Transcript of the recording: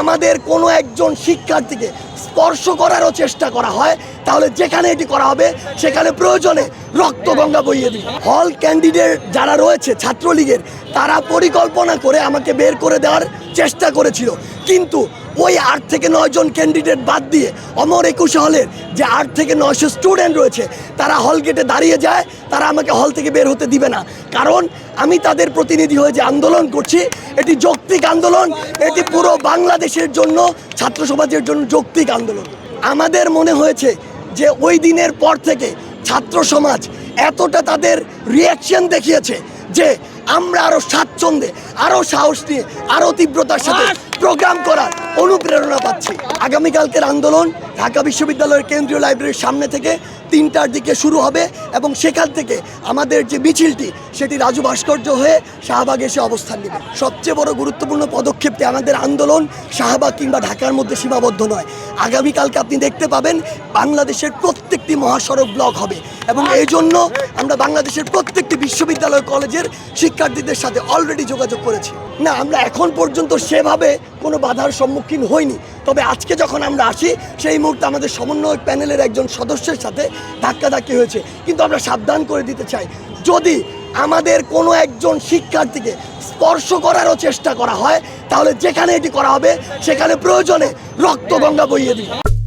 আমাদের কোনো একজন শিক্ষার্থীকে স্পর্শ করারও চেষ্টা করা হয়, তাহলে যেখানে এটি করা হবে, সেখানে প্রয়োজনে রক্তগঙ্গা বইয়ে দিই হল ক্যান্ডিডেট যারা রয়েছে, ছাত্রলীগের, তারা পরিকল্পনা করে আমাকে বের করে দেওয়ার চেষ্টা করেছিল। কিন্তু ওই আট থেকে নয় জন ক্যান্ডিডেট বাদ দিয়ে অমর একুশে হলের যে আট থেকে নয়শো স্টুডেন্ট রয়েছে, তারা হল গেটে দাঁড়িয়ে যায়, তারা আমাকে হল থেকে বের হতে দিবে না। কারণ আমি তাদের প্রতিনিধি হয়ে যে আন্দোলন করছি, এটি যৌক্তিক আন্দোলন, এটি পুরো বাংলাদেশের জন্য, ছাত্র সমাজের জন্য যৌক্তিক আন্দোলন। আমাদের মনে হয়েছে যে ওই দিনের পর থেকে ছাত্র সমাজ এতটা তাদের রিয়াকশন দেখিয়েছে যে আমরা আরও স্বাচ্ছন্দ্যে আরও সাহস নিয়ে আরও তীব্রতার সাথে প্রোগ্রাম করার অনুপ্রেরণা পাচ্ছি। আগামীকালকের আন্দোলন ঢাকা বিশ্ববিদ্যালয়ের কেন্দ্রীয় লাইব্রেরির সামনে থেকে তিনটার দিকে শুরু হবে এবং সেখান থেকে আমাদের যে মিছিলটি সেটি রাজু ভাস্কর্য হয়ে শাহবাগ এসে অবস্থান নেবে। সবচেয়ে বড় গুরুত্বপূর্ণ পদক্ষেপটি আমাদের আন্দোলন শাহবাগ কিংবা ঢাকার মধ্যে সীমাবদ্ধ নয়। আগামীকালকে আপনি দেখতে পাবেন বাংলাদেশের প্রত্যেকটি মহাসড়ক ব্লক হবে এবং এই জন্য আমরা বাংলাদেশের প্রত্যেকটি বিশ্ববিদ্যালয় কলেজের শিক্ষার্থীদের সাথে অলরেডি যোগাযোগ করেছি। না আমরা এখন পর্যন্ত সেভাবে কোনো বাধার সম্মুখীন হইনি। তবে আজকে যখন আমরা আসি সেই মুহূর্তে আমাদের সমন্বয় প্যানেলের একজন সদস্যের সাথে ধাক্কাধাক্কি হয়েছে। কিন্তু আমরা সাবধান করে দিতে চাই। যদি আমাদের কোনো একজন শিক্ষার্থীকে স্পর্শ করারও চেষ্টা করা হয় তাহলে যেখানে এটি করা হবে সেখানে প্রয়োজনে রক্ত রক্তগঙ্গা বইয়ে দিই